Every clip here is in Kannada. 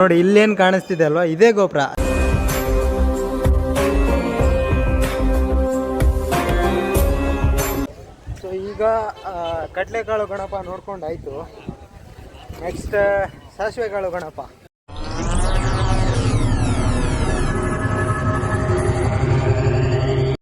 ನೋಡಿ, ಇಲ್ಲೇನು ಕಾಣಿಸ್ತಿದೆ ಅಲ್ವಾ? ಇದೇ ಗೋಪುರ. ಸೊ ಈಗ ಕಡಲೆಕಾಳು ಗಣಪ ನೋಡ್ಕೊಂಡಾಯ್ತು ನೆಕ್ಸ್ಟ್ ಸಾಸಿವೆ ಕಾಳು ಗಣಪ.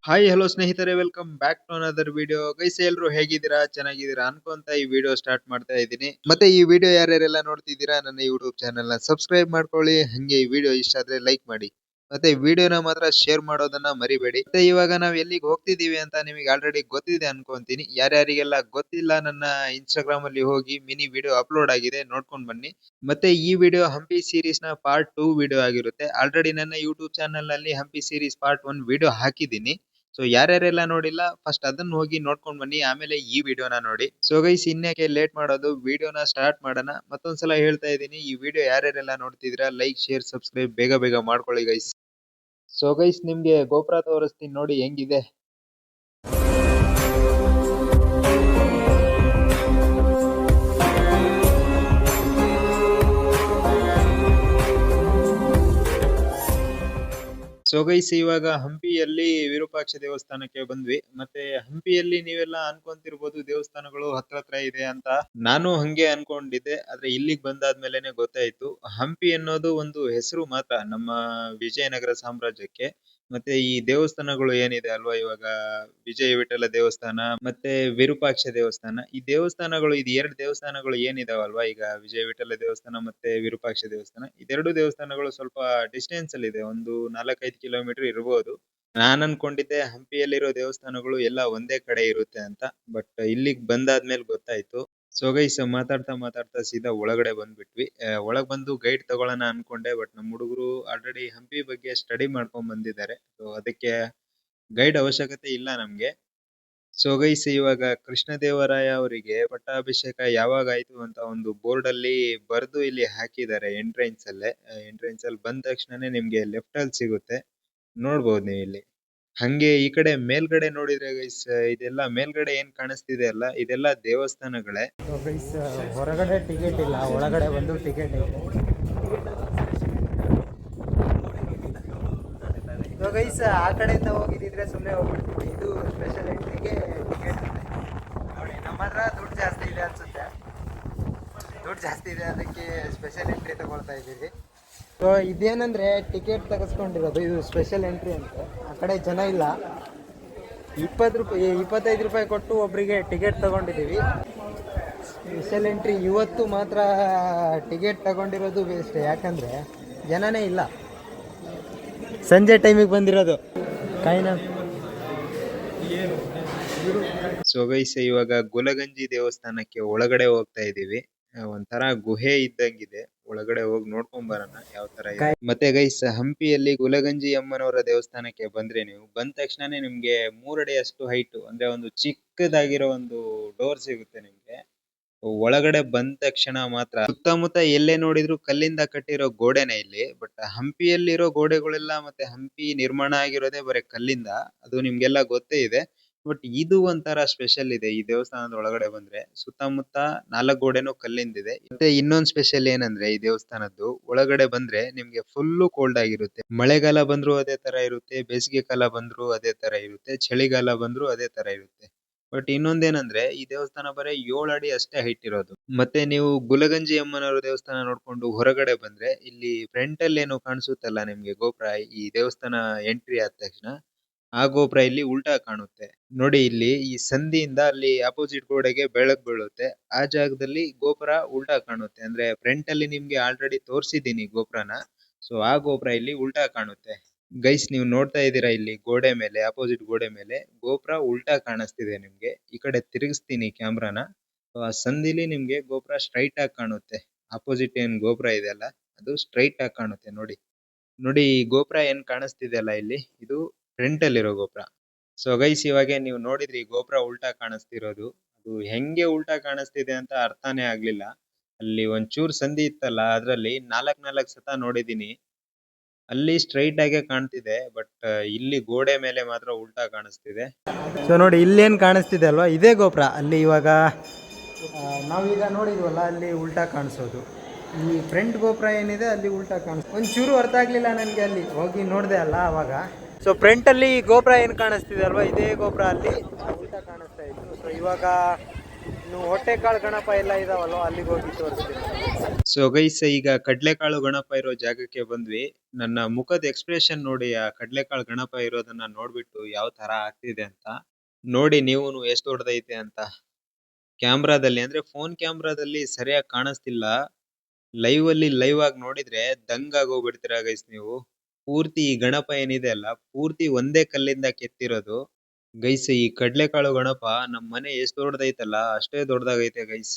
ಹಾಯ್ ಹಲೋ ಸ್ನೇಹಿತರೆ welcome back to another video guys ಎಲ್ರು ಹೇಗಿದ್ದೀರಾ? ಚೆನ್ನಾಗಿದ್ದೀರಾ ಅನ್ಕೊಂತ ಈ ವಿಡಿಯೋ ಸ್ಟಾರ್ಟ್ ಮಾಡ್ತಾ ಇದ್ದೀನಿ. ಮತ್ತೆ ಈ ವಿಡಿಯೋ ಯಾರ್ಯಾರೆಲ್ಲ ನೋಡ್ತಿದ್ದೀರಾ, ನನ್ನ ಯೂಟ್ಯೂಬ್ ಚಾನೆಲ್ನ ಸಬ್ಸ್ಕ್ರೈಬ್ ಮಾಡ್ಕೊಳ್ಳಿ. ಹಂಗೆ ಈ ವಿಡಿಯೋ ಇಷ್ಟ ಆದ್ರೆ ಲೈಕ್ ಮಾಡಿ. ಮತ್ತೆ ವಿಡಿಯೋನ ಮಾತ್ರ ಶೇರ್ ಮಾಡೋದನ್ನ ಮರಿಬೇಡಿ. ಮತ್ತೆ ಇವಾಗ ನಾವ್ ಎಲ್ಲಿಗೆ ಹೋಗ್ತಿದೀವಿ ಅಂತ ನಿಮಗೆ ಆಲ್ರೆಡಿ ಗೊತ್ತಿದೆ ಅನ್ಕೊಂತೀನಿ. ಯಾರ್ಯಾರಿಗೆಲ್ಲ ಗೊತ್ತಿಲ್ಲ, ನನ್ನ ಇನ್ಸ್ಟಾಗ್ರಾಮ್ ಅಲ್ಲಿ ಹೋಗಿ ಮಿನಿ ವಿಡಿಯೋ ಅಪ್ಲೋಡ್ ಆಗಿದೆ, ನೋಡ್ಕೊಂಡ್ ಬನ್ನಿ. ಮತ್ತೆ ಈ ವಿಡಿಯೋ ಹಂಪಿ ಸೀರೀಸ್ನ ಪಾರ್ಟ್ ಟೂ ವಿಡಿಯೋ ಆಗಿರುತ್ತೆ. ಆಲ್ರೆಡಿ ನನ್ನ ಯೂಟ್ಯೂಬ್ ಚಾನೆಲ್ನಲ್ಲಿ Hampi series part one video ಹಾಕಿದ್ದೀನಿ. ಸೊ ಯಾರ್ಯಾರೆಲ್ಲ ನೋಡಿಲ್ಲ ಫಸ್ಟ್ ಅದನ್ನ ಹೋಗಿ ನೋಡ್ಕೊಂಡ್ ಬನ್ನಿ, ಆಮೇಲೆ ಈ ವಿಡಿಯೋನ ನೋಡಿ. ಸೊ ಗೈಸ್ ಇನ್ಯಾಕೆ ಲೇಟ್ ಮಾಡೋದು, ವಿಡಿಯೋನ ಸ್ಟಾರ್ಟ್ ಮಾಡೋಣ. ಮತ್ತೊಂದ್ಸಲ ಹೇಳ್ತಾ ಇದ್ದೀನಿ, ಈ ವಿಡಿಯೋ ಯಾರ್ಯಾರೆಲ್ಲ ನೋಡ್ತಿದ್ರ ಲೈಕ್ ಶೇರ್ ಸಬ್ಸ್ಕ್ರೈಬ್ ಬೇಗ ಬೇಗ ಮಾಡ್ಕೊಳ್ಳಿ ಗೈಸ್ ಸೊ ಗೈಸ್ ನಿಮ್ಗೆ ಗೋಪುರ ತೋರಿಸ್ತೀನಿ ನೋಡಿ, ಹೆಂಗಿದೆ? ಸೊ ಗೈಸ್ ಇವಾಗ ಹಂಪಿಯಲ್ಲಿ ವಿರೂಪಾಕ್ಷ ದೇವಸ್ಥಾನಕ್ಕೆ ಬಂದ್ವಿ. ಮತ್ತೆ ಹಂಪಿಯಲ್ಲಿ ನೀವೆಲ್ಲ ಅನ್ಕೊಂತಿರ್ಬೋದು ದೇವಸ್ಥಾನಗಳು ಹತ್ರ ಹತ್ರ ಇದೆ ಅಂತ. ನಾನು ಹಂಗೆ ಅನ್ಕೊಂಡಿದ್ದೆ, ಆದ್ರೆ ಇಲ್ಲಿಗೆ ಬಂದಾದ್ಮೇಲೆನೆ ಗೊತ್ತಾಯ್ತು. ಹಂಪಿ ಅನ್ನೋದು ಒಂದು ಹೆಸರು ಮಾತ್ರ ನಮ್ಮ ವಿಜಯನಗರ ಸಾಮ್ರಾಜ್ಯಕ್ಕೆ. ಮತ್ತೆ ಈ ದೇವಸ್ಥಾನಗಳು ಏನಿದೆ ಅಲ್ವಾ ಇವಾಗ? ವಿಜಯ ವಿಠಲ ದೇವಸ್ಥಾನ, ಮತ್ತೆ ವಿರೂಪಾಕ್ಷ ದೇವಸ್ಥಾನ. ಈ ದೇವಸ್ಥಾನಗಳು, ಇದು ಎರಡು ದೇವಸ್ಥಾನಗಳು ಏನಿದಾವಲ್ವಾ? ಈಗ ವಿಜಯ ವಿಠಲ ದೇವಸ್ಥಾನ ಮತ್ತೆ ವಿರೂಪಾಕ್ಷ ದೇವಸ್ಥಾನ. ಇದೆರಡು ದೇವಸ್ಥಾನಗಳು ಸ್ವಲ್ಪ ಡಿಸ್ಟೆನ್ಸ್ ಅಲ್ಲಿ ಇದೆ. ಒಂದು ನಾಲ್ಕೈದು ಕಿಲೋಮೀಟರ್ ಇರಬಹುದು ನಾನ್ ಅನ್ಕೊಂಡಿದ್ದೆ ಹಂಪಿಯಲ್ಲಿರೋ ದೇವಸ್ಥಾನಗಳು ಎಲ್ಲ ಒಂದೇ ಕಡೆ ಇರುತ್ತೆ ಅಂತ, ಬಟ್ ಇಲ್ಲಿಗ್ ಬಂದಾದ್ಮೇಲೆ ಗೊತ್ತಾಯ್ತು. ಸೊ ಗೈಸ್ ಮಾತಾಡ್ತಾ ಮಾತಾಡ್ತಾ ಸೀದಾ ಒಳಗಡೆ ಬಂದ್ಬಿಟ್ವಿ. ಒಳಗ್ ಬಂದು ಗೈಡ್ ತಗೊಳ್ಳೋಣ ಅನ್ಕೊಂಡೆ, ಬಟ್ ನಮ್ಮ ಹುಡುಗರು ಆಲ್ರೆಡಿ ಹಂಪಿ ಬಗ್ಗೆ ಸ್ಟಡಿ ಮಾಡ್ಕೊಂಡ್ ಬಂದಿದ್ದಾರೆ. ಸೊ ಅದಕ್ಕೆ ಗೈಡ್ ಅವಶ್ಯಕತೆ ಇಲ್ಲ ನಮ್ಗೆ. ಸೊ ಗೈಸ್ ಇವಾಗ ಕೃಷ್ಣದೇವರಾಯ ಅವರಿಗೆ ಪಟ್ಟಾಭಿಷೇಕ ಯಾವಾಗ ಆಯ್ತು ಅಂತ ಒಂದು ಬೋರ್ಡ್ ಅಲ್ಲಿ ಬರೆದು ಇಲ್ಲಿ ಹಾಕಿದ್ದಾರೆ ಎಂಟ್ರೆನ್ಸ್ ಅಲ್ಲೇ. ಎಂಟ್ರೆನ್ಸ್ ಅಲ್ಲಿ ಬಂದ ತಕ್ಷಣನೇ ನಿಮ್ಗೆ ಲೆಫ್ಟ್ ಅಲ್ಲಿ ಸಿಗುತ್ತೆ. ನೋಡಬಹುದು ನೀವು ಇಲ್ಲಿ. ಹಂಗೆ ಈ ಕಡೆ ಮೇಲ್ಗಡೆ ನೋಡಿದ್ರೆ ಗೈಸ್ ಇದೆಲ್ಲ ಮೇಲ್ಗಡೆ ಏನ್ ಕಾಣಿಸ್ತಿದೆ ಅಲ್ಲ, ಇದೆಲ್ಲ ದೇವಸ್ಥಾನಗಳೇ. ಹೊರಗಡೆ ಟಿಕೆಟ್ ಇಲ್ಲ, ಒಳಗಡೆ ಬಂದು ಟಿಕೆಟ್ ಸೊ ಗೈಸ್ ಆ ಕಡೆಯಿಂದ ಹೋಗಿದ್ದಿದ್ರೆ ಸುಮ್ಮನೆ ಹೋಗ್ಬಿಡ್ತೀವಿ. ಇದು ಸ್ಪೆಷಲ್ ಎಂಟ್ರಿಗೆ ಟಿಕೆಟ್ ನೋಡಿ ನಮ್ಮ ಹತ್ರ ದುಡ್ಡು ಜಾಸ್ತಿ ಇದೆ ಅನ್ಸುತ್ತೆ. ದುಡ್ಡು ಜಾಸ್ತಿ ಇದೆ ಅದಕ್ಕೆ ಸ್ಪೆಷಲ್ ಎಂಟ್ರಿ ತಗೊಳ್ತಾ ಇದ್ದೀವಿ. ಸೊ ಇದೇನಂದ್ರೆ ಟಿಕೆಟ್ ತೆಗೆಸ್ಕೊಂಡಿರೋದು. ಇದು ಸ್ಪೆಷಲ್ ಎಂಟ್ರಿ ಅಂತ. ಆ ಕಡೆ ಜನ ಇಲ್ಲ. ಇಪ್ಪತ್ತು ರೂಪಾಯಿ ಇಪ್ಪತ್ತೈದು ರೂಪಾಯಿ ಕೊಟ್ಟು ಒಬ್ಬರಿಗೆ ಟಿಕೆಟ್ ತಗೊಂಡಿದ್ದೀವಿ. ಸ್ಪೆಷಲ್ ಎಂಟ್ರಿ ಇವತ್ತು ಮಾತ್ರ ಟಿಕೆಟ್ ತಗೊಂಡಿರೋದು ವೇಸ್ಟ್ ಯಾಕಂದರೆ ಜನನೇ ಇಲ್ಲ. ಸಂಜೆ ಟೈಮಿಗೆ ಬಂದಿರೋದು. ಕಾಯಿನ ಸೊ ಗೈಸ್ ಇವಾಗ ಗುಲಗಂಜಿ ದೇವಸ್ಥಾನಕ್ಕೆ ಒಳಗಡೆ ಹೋಗ್ತಾ ಇದೀವಿ ಒಂಥರ ಗುಹೆ ಇದ್ದಂಗಿದೆ. ಒಳಗಡೆ ಹೋಗಿ ನೋಡ್ಕೊಂಡ್ ಬರೋಣ ಯಾವ ತರ ಇದೆ. ಮತ್ತೆ ಗೈಸ್ ಹಂಪಿಯಲ್ಲಿ ಗುಲಗಂಜಿ ಅಮ್ಮನವರ ದೇವಸ್ಥಾನಕ್ಕೆ ಬಂದ್ರೆ ನೀವು ಬಂದ ತಕ್ಷಣನೇ ನಿಮ್ಗೆ ಮೂರಡಿ ಅಷ್ಟು ಹೈಟ್ ಅಂದ್ರೆ ಒಂದು ಚಿಕ್ಕದಾಗಿರೋ ಒಂದು ಡೋರ್ ಸಿಗುತ್ತೆ ನಿಮ್ಗೆ. ಒಳಗಡೆ ಬಂದ ತಕ್ಷಣ ಮಾತ್ರ. ಸುತ್ತಮುತ್ತ ಎಲ್ಲೇ ನೋಡಿದ್ರು ಕಲ್ಲಿಂದ ಕಟ್ಟಿರೋ ಗೋಡೆನೆ ಇಲ್ಲಿ ಬಟ್ ಹಂಪಿಯಲ್ಲಿರೋ ಗೋಡೆಗಳೆಲ್ಲ ಮತ್ತೆ ಹಂಪಿ ನಿರ್ಮಾಣ ಆಗಿರೋದೇ ಬರೀ ಕಲ್ಲಿಂದ, ಅದು ನಿಮ್ಗೆಲ್ಲ ಗೊತ್ತೇ ಇದೆ. ಬಟ್ ಇದು ಒಂಥರ ಸ್ಪೆಷಲ್ ಇದೆ ಈ ದೇವಸ್ಥಾನದ ಒಳಗಡೆ ಬಂದ್ರೆ. ಸುತ್ತಮುತ್ತ ನಾಲ್ಕು ಗೋಡೆನೂ ಕಲ್ಲಿಂದಿದೆ. ಮತ್ತೆ ಇನ್ನೊಂದ್ ಸ್ಪೆಷಲ್ ಏನಂದ್ರೆ ಈ ದೇವಸ್ಥಾನದ್ದು, ಒಳಗಡೆ ಬಂದ್ರೆ ನಿಮ್ಗೆ ಫುಲ್ಲು ಕೋಲ್ಡ್ ಆಗಿರುತ್ತೆ. ಮಳೆಗಾಲ ಬಂದ್ರು ಅದೇ ತರ ಇರುತ್ತೆ, ಬೇಸಿಗೆ ಕಾಲ ಬಂದ್ರು ಅದೇ ತರ ಇರುತ್ತೆ, ಚಳಿಗಾಲ ಬಂದ್ರು ಅದೇ ತರ ಇರುತ್ತೆ. ಬಟ್ ಇನ್ನೊಂದ್ ಏನಂದ್ರೆ ಈ ದೇವಸ್ಥಾನ ಬರೀ ಏಳು ಅಡಿ ಅಷ್ಟೇ ಹೈಟ್ ಇರೋದು. ಮತ್ತೆ ನೀವು ಗುಲಗಂಜಿ ಅಮ್ಮನವರ ದೇವಸ್ಥಾನ ನೋಡ್ಕೊಂಡು ಹೊರಗಡೆ ಬಂದ್ರೆ, ಇಲ್ಲಿ ಫ್ರಂಟ್ ಅಲ್ಲಿ ಏನು ಕಾಣಿಸುತ್ತಲ್ಲ ನಿಮ್ಗೆ ಗೋಪುರ, ಈ ದೇವಸ್ಥಾನ ಎಂಟ್ರಿ ಆದ ತಕ್ಷಣ, ಆ ಗೋಪುರ ಇಲ್ಲಿ ಉಲ್ಟಾ ಕಾಣುತ್ತೆ. ನೋಡಿ ಇಲ್ಲಿ ಈ ಸಂಧಿಯಿಂದ ಅಲ್ಲಿ ಅಪೋಸಿಟ್ ಗೋಡೆಗೆ ಬೆಳಕು ಬೀಳುತ್ತೆ. ಆ ಜಾಗದಲ್ಲಿ ಗೋಪುರ ಉಲ್ಟಾ ಕಾಣುತ್ತೆ. ಅಂದ್ರೆ ಫ್ರಂಟ್ ಅಲ್ಲಿ ನಿಮ್ಗೆ ಆಲ್ರೆಡಿ ತೋರ್ಸಿದೀನಿ ಗೋಪುರನ. ಸೊ ಆ ಗೋಪುರ ಇಲ್ಲಿ ಉಲ್ಟಾ ಕಾಣುತ್ತೆ. ಗೈಸ್ ನೀವು ನೋಡ್ತಾ ಇದ್ದೀರಾ ಇಲ್ಲಿ ಗೋಡೆ ಮೇಲೆ ಅಪೋಸಿಟ್ ಗೋಡೆ ಮೇಲೆ, ಗೋಪುರ ಉಲ್ಟಾ ಕಾಣಿಸ್ತಿದೆ ನಿಮ್ಗೆ. ಈ ಕಡೆ ತಿರುಗಿಸ್ತೀನಿ ಕ್ಯಾಮ್ರಾನ. ಆ ಸಂಧಿಲಿ ನಿಮ್ಗೆ ಗೋಪುರ ಸ್ಟ್ರೈಟ್ ಆಗಿ ಕಾಣುತ್ತೆ. ಅಪೋಸಿಟ್ ಏನ್ ಗೋಪುರ ಇದೆ ಅಲ್ಲ, ಅದು ಸ್ಟ್ರೈಟ್ ಆಗಿ ಕಾಣುತ್ತೆ, ನೋಡಿ. ನೋಡಿ, ಈ ಗೋಪುರ ಏನ್ ಕಾಣಿಸ್ತಿದೆಯಲ್ಲ ಇಲ್ಲಿ? ಇದು ಫ್ರಂಟ್ ಅಲ್ಲಿರೋ ಗೋಪುರ. ಸೊ ಗೈಸ್ ಇವಾಗ ನೀವು ನೋಡಿದ್ರಿ ಗೋಪುರ ಉಲ್ಟಾ ಕಾಣಿಸ್ತಿರೋದು. ಅದು ಹೆಂಗೆ ಉಲ್ಟಾ ಕಾಣಿಸ್ತಿದೆ ಅಂತ ಅರ್ಥನೇ ಆಗ್ಲಿಲ್ಲ. ಅಲ್ಲಿ ಒಂಚೂರ್ ಸಂಧಿ ಇತ್ತಲ್ಲ, ಅದ್ರಲ್ಲಿ ನಾಲ್ಕ್ ನಾಲ್ಕ್ ಸತ ನೋಡಿದೀನಿ ಅಲ್ಲಿ ಸ್ಟ್ರೈಟ್ ಆಗೇ ಕಾಣ್ತಿದೆ ಬಟ್ ಇಲ್ಲಿ ಗೋಡೆ ಮೇಲೆ ಮಾತ್ರ ಉಲ್ಟಾ ಕಾಣಿಸ್ತಿದೆ. ಸೊ ನೋಡಿ, ಇಲ್ಲೇನು ಕಾಣಿಸ್ತಿದೆ ಅಲ್ವಾ? ಇದೇ ಗೋಪುರ. ಅಲ್ಲಿ ಇವಾಗ ನಾವೀಗ ನೋಡಿದ್ವಲ್ಲ, ಅಲ್ಲಿ ಉಲ್ಟಾ ಕಾಣಿಸೋದು. ಈ ಫ್ರಂಟ್ ಗೋಪುರ ಏನಿದೆ, ಅಲ್ಲಿ ಉಲ್ಟಾ ಕಾಣಿಸ್ತು ಒಂಚೂರು ಅರ್ಥ ಆಗ್ಲಿಲ್ಲ ನನಗೆ ಅಲ್ಲಿ. ಹೋಗಿ ನೋಡಿದೆ ಅಲ್ಲ ಅವಾಗ. ಸೊ ಫ್ರಂಟಲ್ಲಿ ಗೋಪುರ ಏನು ಕಾಣಿಸ್ತಿದೆ ಅಲ್ವಾ? ಇದೇ ಗೋಪುರ ಅಲ್ಲಿ ಉಲ್ಟಾ ಕಾಣಿಸ್ತಾ ಇತ್ತು. ಸೊ ಇವಾಗ, ಇನ್ನು ಹೊಟ್ಟೆಕಾಳು ಗಣಪ ಎಲ್ಲ ಇದಾವಲ್ವ? ಅಲ್ಲಿಗೆ ಹೋಗಿ ತೋರಿಸ್ತೀನಿ. ಸೊ ಗೈಸ್, ಈಗ ಕಡ್ಲೆಕಾಳು ಗಣಪ ಇರೋ ಜಾಗಕ್ಕೆ ಬಂದ್ವಿ. ನನ್ನ ಮುಖದ ಎಕ್ಸ್ಪ್ರೆಷನ್ ನೋಡಿ ಆ ಕಡ್ಲೆಕಾಳು ಗಣಪ ಇರೋದನ್ನ ನೋಡ್ಬಿಟ್ಟು ಯಾವ ತರ ಆಗ್ತಿದೆ ಅಂತ ನೋಡಿ ನೀವು ಎಷ್ಟು ದೊಡ್ಡದೈತೆ ಅಂತ. ಕ್ಯಾಮ್ರಾದಲ್ಲಿ ಅಂದ್ರೆ ಫೋನ್ ಕ್ಯಾಮ್ರಾದಲ್ಲಿ ಸರಿಯಾಗಿ ಕಾಣಿಸ್ತಿಲ್ಲ. ಲೈವ್ ಅಲ್ಲಿ ಲೈವ್ ಆಗಿ ನೋಡಿದ್ರೆ ದಂಗ್ ಆಗೋಗ್ಬಿಡ್ತೀರಾ ಗೈಸ್ ನೀವು. ಪೂರ್ತಿ ಈ ಗಣಪ ಏನಿದೆ ಅಲ್ಲ, ಪೂರ್ತಿ ಒಂದೇ ಕಲ್ಲಿಂದ ಕೆತ್ತಿರೋದು. ಗೈಸ್, ಈ ಕಡ್ಲೆಕಾಳು ಗಣಪ ನಮ್ಮ ಮನೆ ಎಷ್ಟು ದೊಡ್ಡದೈತಲ್ಲ, ಅಷ್ಟೇ ದೊಡ್ಡದಾಗೈತೆ ಗೈಸ್.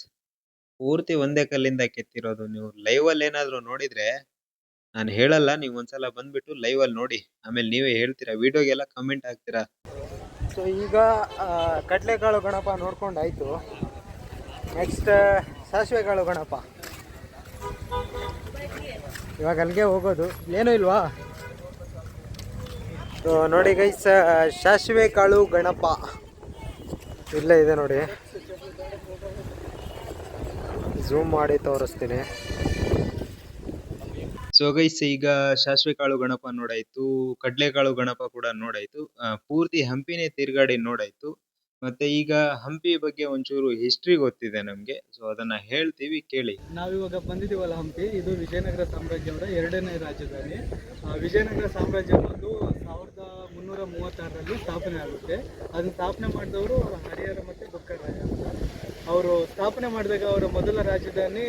ಪೂರ್ತಿ ಒಂದೇ ಕಲ್ಲಿಂದ ಕೆತ್ತಿರೋದು. ನೀವು ಲೈವ್ ಅಲ್ಲಿ ಏನಾದ್ರು ನೋಡಿದ್ರೆ, ನಾನು ಹೇಳಲ್ಲ, ನೀವು ಒಂದ್ಸಲ ಬಂದ್ಬಿಟ್ಟು ಲೈವ್ ಅಲ್ಲಿ ನೋಡಿ. ಆಮೇಲೆ ನೀವೇ ಹೇಳ್ತೀರಾ, ವಿಡಿಯೋಗೆಲ್ಲ ಕಮೆಂಟ್ ಹಾಕ್ತೀರಾ? ಸೊ ಈಗ ಕಡಲೆಕಾಳು ಗಣಪ ನೋಡ್ಕೊಂಡಾಯ್ತು. ನೆಕ್ಸ್ಟ್ ಸಾಸಿವೆ ಕಾಳು ಗಣಪ. ಇವಾಗ ಅಲ್ಲಿಗೆ ಹೋಗೋದು. ಏನೂ ಇಲ್ವಾ? ಸೊ ನೋಡಿ ಗೈಸ್ ಸಾಸಿವೆ ಕಾಳು ಗಣಪ. ಇಲ್ಲೇ ಇದೆ ನೋಡಿ. ಝೂಮ್ ಮಾಡಿ ತೋರಿಸ್ತೀನಿ. ಸೊ ಗೈಸ್ ಈಗ ಸಾಸಿವೆ ಕಾಳು ಗಣಪ ನೋಡಾಯ್ತು ಕಡ್ಲೆಕಾಳು ಗಣಪ ಕೂಡ ನೋಡಾಯ್ತು ಪೂರ್ತಿ ಹಂಪಿನೇ ತಿರ್ಗಾಡಿ ನೋಡಾಯ್ತು. ಮತ್ತೆ ಈಗ ಹಂಪಿ ಬಗ್ಗೆ ಒಂಚೂರು ಹಿಸ್ಟ್ರಿ ಗೊತ್ತಿದೆ ನಮ್ಗೆ ಸೊ ಅದನ್ನ ಹೇಳ್ತೀವಿ ಕೇಳಿ. ನಾವಿವಾಗ ಬಂದಿದೀವಲ್ಲ ಹಂಪಿ ಇದು ವಿಜಯನಗರ ಸಾಮ್ರಾಜ್ಯವರ ಎರಡನೇ ರಾಜಧಾನಿ. ವಿಜಯನಗರ ಸಾಮ್ರಾಜ್ಯ ಅನ್ನೋದು ಸಾವಿರದ ಮುನ್ನೂರ ಮೂವತ್ತಾರರಲ್ಲಿ ಸ್ಥಾಪನೆ ಆಗುತ್ತೆ. ಅದನ್ನ ಸ್ಥಾಪನೆ ಮಾಡಿದವರು ಹರಿಹರ ಮತ್ತೆ ಬುಕ್ಕರಾಯ ಅಂತ. ಅವರು ಸ್ಥಾಪನೆ ಮಾಡಿದಾಗ ಅವರ ಮೊದಲ ರಾಜಧಾನಿ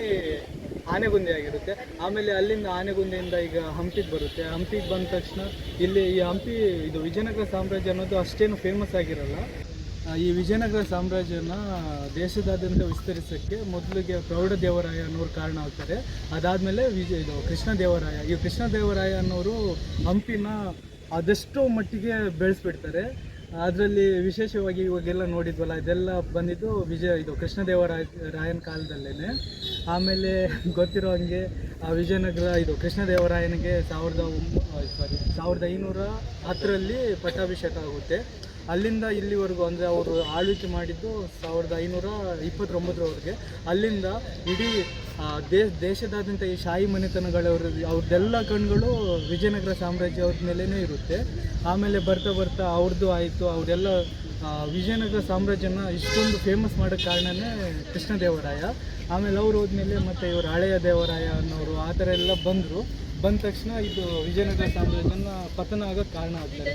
ಆನೆಗುಂದಿ ಆಗಿರುತ್ತೆ. ಆಮೇಲೆ ಅಲ್ಲಿಂದ ಆನೆಗುಂದಿಯಿಂದ ಈಗ ಹಂಪಿಗೆ ಬರುತ್ತೆ. ಹಂಪಿಗೆ ಬಂದ ತಕ್ಷಣ ಇಲ್ಲಿ ಈ ಹಂಪಿ, ಇದು ವಿಜಯನಗರ ಸಾಮ್ರಾಜ್ಯ ಅನ್ನೋದು ಅಷ್ಟೇನು ಫೇಮಸ್ ಆಗಿರಲ್ಲ. ಈ ವಿಜಯನಗರ ಸಾಮ್ರಾಜ್ಯನ ದೇಶದಾದ್ಯಂತ ವಿಸ್ತರಿಸೋಕ್ಕೆ ಮೊದಲಿಗೆ ಪ್ರೌಢ ದೇವರಾಯ ಅನ್ನೋರು ಕಾರಣ ಆಗ್ತಾರೆ. ಅದಾದಮೇಲೆ ವಿಜಯ ಇದು ಕೃಷ್ಣ ದೇವರಾಯ. ಈ ಕೃಷ್ಣ ದೇವರಾಯ ಅನ್ನೋರು ಹಂಪಿನ ಆದಷ್ಟು ಮಟ್ಟಿಗೆ ಬೆಳೆಸ್ಬಿಡ್ತಾರೆ. ಅದರಲ್ಲಿ ವಿಶೇಷವಾಗಿ ಇವಾಗೆಲ್ಲ ನೋಡಿದ್ವಲ್ಲ, ಇದೆಲ್ಲ ಬಂದಿದ್ದು ವಿಜಯ, ಇದು ಕೃಷ್ಣದೇವರಾಯ ರಾಯನ ಕಾಲದಲ್ಲೇ ಆಮೇಲೆ ಗೊತ್ತಿರೋ ಹಂಗೆ ಆ ವಿಜಯನಗರ, ಇದು ಕೃಷ್ಣದೇವರಾಯನಿಗೆ ಸಾವಿರದ ಸಾರಿ ಸಾವಿರದ ಐನೂರ ಹತ್ತರಲ್ಲಿ ಪಟ್ಟಾಭಿಷೇಕ ಆಗುತ್ತೆ. ಅಲ್ಲಿಂದ ಇಲ್ಲಿವರೆಗೂ ಅಂದರೆ ಅವರು ಆಳ್ವಿಕೆ ಮಾಡಿದ್ದು ಸಾವಿರದ ಐನೂರ ಇಪ್ಪತ್ತೊಂಬತ್ತರವರೆಗೆ. ಅಲ್ಲಿಂದ ಇಡೀ ದೇಶ, ದೇಶದಾದ್ಯಂತ ಈ ಶಾಹಿ ಮನೆತನಗಳವ್ರ ಅವ್ರದ್ದೆಲ್ಲ ಕಣ್ಗಳು ವಿಜಯನಗರ ಸಾಮ್ರಾಜ್ಯ ಅವ್ರ ಮೇಲೇ ಇರುತ್ತೆ. ಆಮೇಲೆ ಬರ್ತಾ ಬರ್ತಾ ಅವ್ರದ್ದು ಆಯಿತು, ಅವರೆಲ್ಲ ವಿಜಯನಗರ ಸಾಮ್ರಾಜ್ಯನ ಇಷ್ಟೊಂದು ಫೇಮಸ್ ಮಾಡೋಕ್ಕೆ ಕಾರಣನೇ ಕೃಷ್ಣದೇವರಾಯ ಆಮೇಲೆ ಅವ್ರು ಹೋದ್ಮೇಲೆ ಮತ್ತು ಇವರು ಹಳೆಯ ದೇವರಾಯ ಅನ್ನೋರು ಆ ಥರ ಎಲ್ಲ ಬಂದರು. ಬಂದ ತಕ್ಷಣ ಇದು ವಿಜಯನಗರ ಸಾಮ್ರಾಜ್ಯನ ಪತನ ಆಗೋಕ್ಕೆ ಕಾರಣ ಆಗ್ತಾರೆ.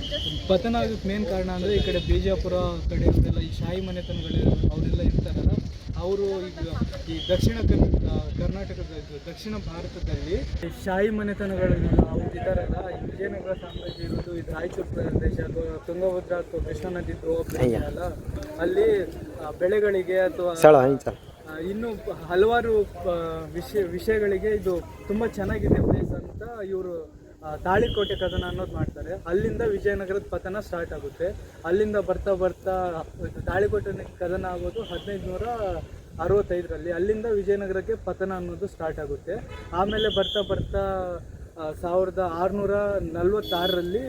ಪತನ ಆಗೋಕ್ಕೆ ಮೇನ್ ಕಾರಣ ಅಂದರೆ ಈ ಕಡೆ ಬಿಜಾಪುರ ಕಡೆ ಅವರೆಲ್ಲ ಈ ಶಾಹಿ ಮನೆತನಗಳು ಅವರೆಲ್ಲ ಇರ್ತಾರಲ್ಲ ಅವರು ಈಗ ಈ ದಕ್ಷಿಣ ಕರ್ನಾಟಕದ ದಕ್ಷಿಣ ಭಾರತದಲ್ಲಿ ಶಾಹಿ ಮನೆತನಗಳು ಅವ್ರು ಇದ್ದಾರಲ್ಲ ಈ ವಿಜಯನಗರ ಸಾಮ್ರಾಜ್ಯ ಇರೋದು ಇದು ರಾಯಚೂರು ಪ್ರದೇಶ ಅಥವಾ ತುಂಗಭದ್ರಾ ಅಥವಾ ಕೃಷ್ಣಾ ನದಿ ಅಲ್ಲ ಅಲ್ಲಿ ಬೆಳೆಗಳಿಗೆ ಅಥವಾ ಇನ್ನು ಹಲವಾರು ವಿಷಯ ವಿಷಯಗಳಿಗೆ ಇದು ತುಂಬ ಚೆನ್ನಾಗಿದೆ. ಇವರು ತಾಳಿಕೋಟೆ ಕದನ ಅನ್ನೋದು ಮಾಡ್ತಾರೆ. ಅಲ್ಲಿಂದ ವಿಜಯನಗರದ ಪತನ ಸ್ಟಾರ್ಟ್ ಆಗುತ್ತೆ. ಅಲ್ಲಿಂದ ಬರ್ತಾ ಬರ್ತಾ ತಾಳಿಕೋಟೆ ಕದನ ಆಗೋದು ಹದಿನೈದು ನೂರ ಅರವತ್ತೈದರಲ್ಲಿ. ಅಲ್ಲಿಂದ ವಿಜಯನಗರಕ್ಕೆ ಪತನ ಅನ್ನೋದು ಸ್ಟಾರ್ಟ್ ಆಗುತ್ತೆ. ಆಮೇಲೆ ಬರ್ತಾ ಬರ್ತಾ ಆ, ಸಾವಿರದ ಆರುನೂರ ನಲ್ವತ್ತಾರರಲ್ಲಿ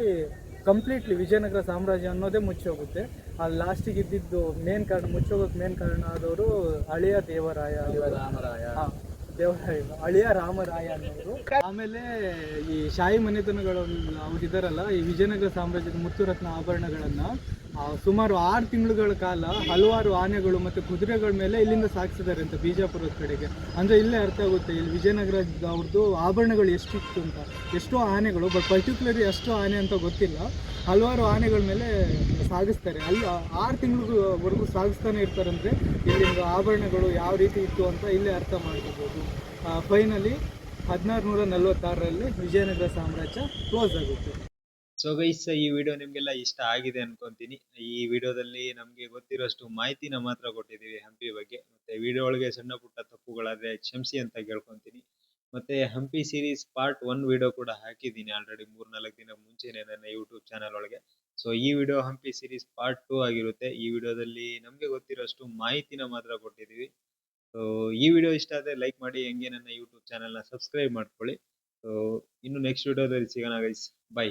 ಕಂಪ್ಲೀಟ್ಲಿ ವಿಜಯನಗರ ಸಾಮ್ರಾಜ್ಯ ಅನ್ನೋದೇ ಮುಚ್ಚೋಗುತ್ತೆ. ಅಲ್ಲಿ ಲಾಸ್ಟಿಗೆ ಇದ್ದಿದ್ದು ಮೇನ್ ಕಾರಣ ಮುಚ್ಚೋಗೋಕೆ ಮೇನ್ ಕಾರಣ ಆದವರು ಹಳೆಯ ದೇವರಾಯ. ರಾಮರಾಯ ದೇವರಾಯ ಅಳಿಯ ರಾಮರಾಯ ಅನ್ನೋರು. ಆಮೇಲೆ ಈ ಶಾಹಿ ಮನೆತನಗಳು ಅವ್ರಿದಾರಲ್ಲ ಈ ವಿಜಯನಗರ ಸಾಮ್ರಾಜ್ಯದ ಮುತ್ತುರತ್ನ ಆಭರಣಗಳನ್ನ ಸುಮಾರು ಆರು ತಿಂಗಳುಗಳ ಕಾಲ ಹಲವಾರು ಆನೆಗಳು ಮತ್ತು ಕುದುರೆಗಳ ಮೇಲೆ ಇಲ್ಲಿಂದ ಸಾಗಿಸಿದ್ದಾರೆ ಅಂತ ಬಿಜಾಪುರದ ಕಡೆಗೆ. ಅಂದರೆ ಇಲ್ಲೇ ಅರ್ಥ ಆಗುತ್ತೆ, ಇಲ್ಲಿ ವಿಜಯನಗರ ಅವ್ರದ್ದು ಆಭರಣಗಳು ಎಷ್ಟಿತ್ತು ಅಂತ. ಎಷ್ಟೋ ಆನೆಗಳು ಬಟ್ ಪರ್ಟಿಕ್ಯುಲರ್ಲಿ ಎಷ್ಟು ಆನೆ ಅಂತ ಗೊತ್ತಿಲ್ಲ. ಹಲವಾರು ಆನೆಗಳ ಮೇಲೆ ಸಾಗಿಸ್ತಾರೆ. ಅಲ್ಲಿ ಆರು ತಿಂಗಳಿವರೆಗೂ ಸಾಗಿಸ್ತಾನೆ ಇರ್ತಾರಂದ್ರೆ ಇಲ್ಲಿಂದ ಆಭರಣಗಳು ಯಾವ ರೀತಿ ಇತ್ತು ಅಂತ ಇಲ್ಲಿ ಅರ್ಥ ಮಾಡ್ಕೋಬೋದು. ಫೈನಲಿ ಹದಿನಾರು ನೂರ ನಲ್ವತ್ತಾರರಲ್ಲಿ ವಿಜಯನಗರ ಸಾಮ್ರಾಜ್ಯ ಕ್ಲೋಸ್ ಆಗುತ್ತೆ. ಸೊ ಗೈಸ್ ಈ ವಿಡಿಯೋ ನಿಮಗೆಲ್ಲ ಇಷ್ಟ ಆಗಿದೆ ಅನ್ಕೊಂತೀನಿ. ಈ ವಿಡಿಯೋದಲ್ಲಿ ನಮಗೆ ಗೊತ್ತಿರೋಷ್ಟು ಮಾಹಿತಿನ ಮಾತ್ರ ಕೊಟ್ಟಿದೀವಿ ಹಂಪಿ ಬಗ್ಗೆ. ಮತ್ತೆ ವಿಡಿಯೋ ಒಳಗೆ ಸಣ್ಣ ಪುಟ್ಟ ತಪ್ಪುಗಳಾದ್ರೆ ಕ್ಷಮಿಸಿ ಅಂತ ಕೇಳ್ಕೊಂತೀನಿ. ಮತ್ತೆ Hampi series part one video ಕೂಡ ಹಾಕಿದ್ದೀನಿ ಆಲ್ರೆಡಿ ಮೂರ್ನಾಲ್ಕು ದಿನ ಮುಂಚೆನೆ ನನ್ನ ಯೂಟ್ಯೂಬ್ ಚಾನಲ್ ಒಳಗೆ. ಸೊ ಈ video Hampi series part two ಆಗಿರುತ್ತೆ. ಈ ವಿಡಿಯೋದಲ್ಲಿ ನಮಗೆ ಗೊತ್ತಿರೋಷ್ಟು ಮಾಹಿತಿನ ಮಾತ್ರ ಕೊಟ್ಟಿದೀವಿ ಸೊ ಈ ವಿಡಿಯೋ ಇಷ್ಟ ಆದ್ರೆ ಲೈಕ್ ಮಾಡಿ, ಹಂಗೆ ನನ್ನ ಯೂಟ್ಯೂಬ್ ಚಾನಲ್ನ ಸಬ್ಸ್ಕ್ರೈಬ್ ಮಾಡ್ಕೊಳ್ಳಿ. ಸೊ ಇನ್ನು ನೆಕ್ಸ್ಟ್ ವಿಡಿಯೋದಲ್ಲಿ ಸಿಗೋಣ ಗೈಸ್ ಬೈ